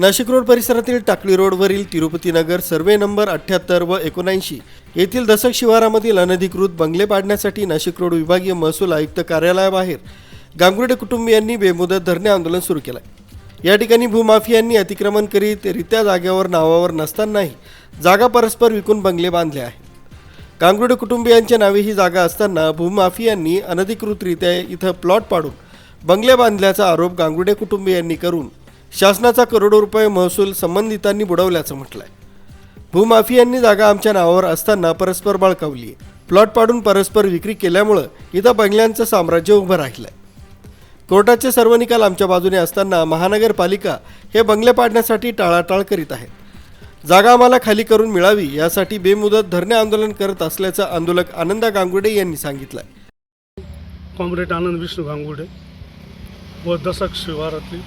Nashik road परिसरातील टाकळी रोडवरील तिरुपती नगर survey number अठ्ठ्याहत्तर व एकोणऐंशी येथील दशक शिवारामधील अनधिकृत बंगले पाडण्यासाठी नाशिक रोड विभागीय महसूल आयुक्त कार्यालयाबाहेर गांगुर्डे कुटुंबियांनी बेमुदत धरणे आंदोलन सुरू केलं आहे या ठिकाणी भूमाफियांनी अतिक्रमण करीत रित्या जागेवर नावावर नसतानाही जागा परस्पर विकून बंगले बांधले आहेत. गांगुर्डे कुटुंबियांच्या नावे ही जागा असताना भूमाफियांनी अनधिकृतरित्या इथं प्लॉट पाडून बंगले बांधल्याचा आरोप गांगुर्डे कुटुंबियांनी करून शासनाचा करोडो रुपये महसूल संबंधितांनी बुडवल्याचं म्हटलंय. भूमाफियांनी जागा आमच्या नावावर असताना परस्पर बळकावली प्लॉट पाडून परस्पर विक्री केल्यामुळं इथं बंगल्यांचं साम्राज्य उभं राहिलंय. कोर्टाचे सर्व निकाल आमच्या बाजूने असताना महानगरपालिका हे बंगले पाडण्यासाठी टाळाटाळ करीत आहे जागा आम्हाला खाली करून मिळावी यासाठी बेमुदत धरणे आंदोलन करत असल्याचं आंदोलक आनंदा गांगुडे यांनी सांगितलं कॉम्रेड आनंद विष्णू गांगुडे व दशक शिवारातली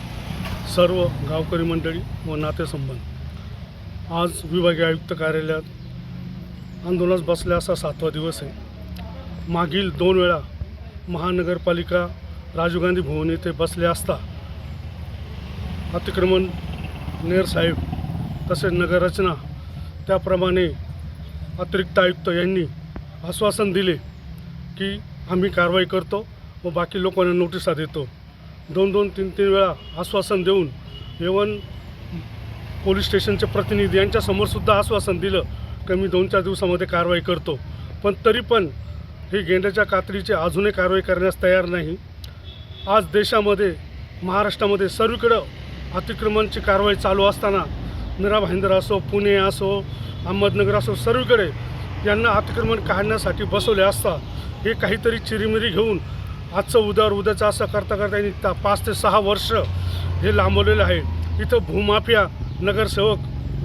सर्व गावकरी मंडळी व नातेसंबंध. आज विभागीय आयुक्त कार्यालयात आंदोलनास बसल्या असा सातवा दिवस आहे. मागील दोन वेळा महानगरपालिका राजीव गांधी भवन येथे बसले असता अतिक्रमण नेर साहेब तसेच नगररचना त्याप्रमाणे अतिरिक्त आयुक्त यांनी आश्वासन दिले की आम्ही कारवाई करतो व बाकी लोकांना नोटिसा देतो. दोन दोन तीन तीन वेळा आश्वासन देऊन एवन पोलीस स्टेशनचे प्रतिनिधी यांच्यासमोरसुद्धा आश्वासन दिलं की मी दोन चार दिवसामध्ये कारवाई करतो. पण तरी पण हे गेंड्याच्या कातडीची अजूनही कारवाई करण्यास तयार नाही. आज देशामध्ये महाराष्ट्रामध्ये सर्वीकडं अतिक्रमणची कारवाई चालू असताना मीरा भाईंदर असो पुणे असो अहमदनगर असो सर्वीकडे यांना अतिक्रमण काढण्यासाठी बसवले असता हे काहीतरी चिरीमिरी घेऊन आजचं उद्यावर उद्याचं असं करता करता निघता पाच ते सहा वर्ष हे लांबवलेलं आहे. इथं भूमाफिया नगरसेवक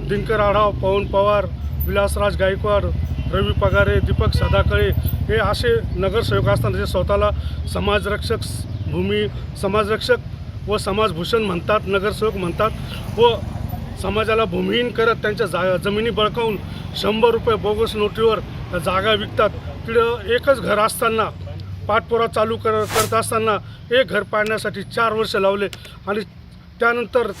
दिनकर आढाव पवन पवार विलासराज गायकवाड रवी पगारे दीपक सदाकळे हे असे नगरसेवक असताना जे स्वतःला समाजरक्षक भूमी समाजरक्षक व समाजभूषण म्हणतात नगरसेवक म्हणतात व समाजाला भूमिहीन करत त्यांच्या जा जमिनी बळकावून शंभर रुपये बोगस नोटीवर जागा विकतात. तिकडं एकच घर असताना पाठपुरा चालू कर करत असताना एक घर पाडण्यासाठी चार वर्ष लावले. आणि त्यानंतर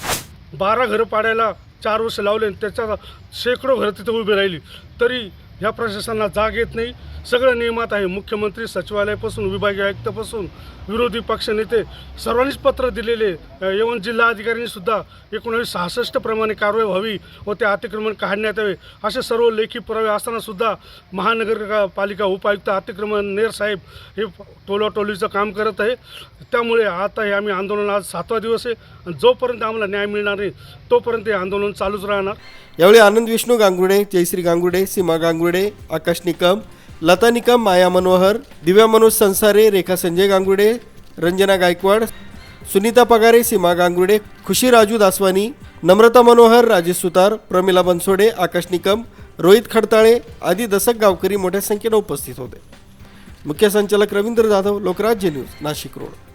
बारा घरं पाडायला चार वर्ष लावले आणि त्याच्या शेकडो घरं तिथं उभी राहिली. तरी ह्या प्रशासनाला जाग येत नाही. सगळं नियमात आहे. मुख्यमंत्री सचिवालयापासून विभागीय आयुक्तापासून विरोधी पक्षनेते सर्वांनीच पत्र दिलेले. येवन जिल्हा एकोणीसशे एकोणावीस सहासष्ट प्रमाणे कारवाई व्हावी व ते अतिक्रमण काढण्यात यावे असे सर्व लेखी पुरावे असतानासुद्धा महानगरपालिका उपायुक्त अतिक्रमण नेर साहेब हे टोलाटोलीचं काम करत आहे. त्यामुळे आता हे आम्ही आंदोलन आज सातवा दिवस आहे. आणि जोपर्यंत आम्हाला न्याय मिळणार नाही तोपर्यंत हे आंदोलन चालूच राहणार. यावेळी आनंद विष्णू गांगुर्डे जयश्री गांगुर्डे सीमा गांगुर्डे आकाश निकम लता निकम माया मनोहर दिव्या मनोज संसारे रेखा संजय गांगुर्डे रंजना गायकवाड सुनीता पगारे सीमा गांगुर्डे खुशी राजू दासवानी नम्रता मनोहर राजेश सुतार प्रमिला बनसोडे आकाश निकम रोहित खडताळे आदी दशक गावकरी मोठ्या संख्येनं उपस्थित होते. मुख्य संचालक रवींद्र जाधव लोकराज्य न्यूज नाशिक रोड.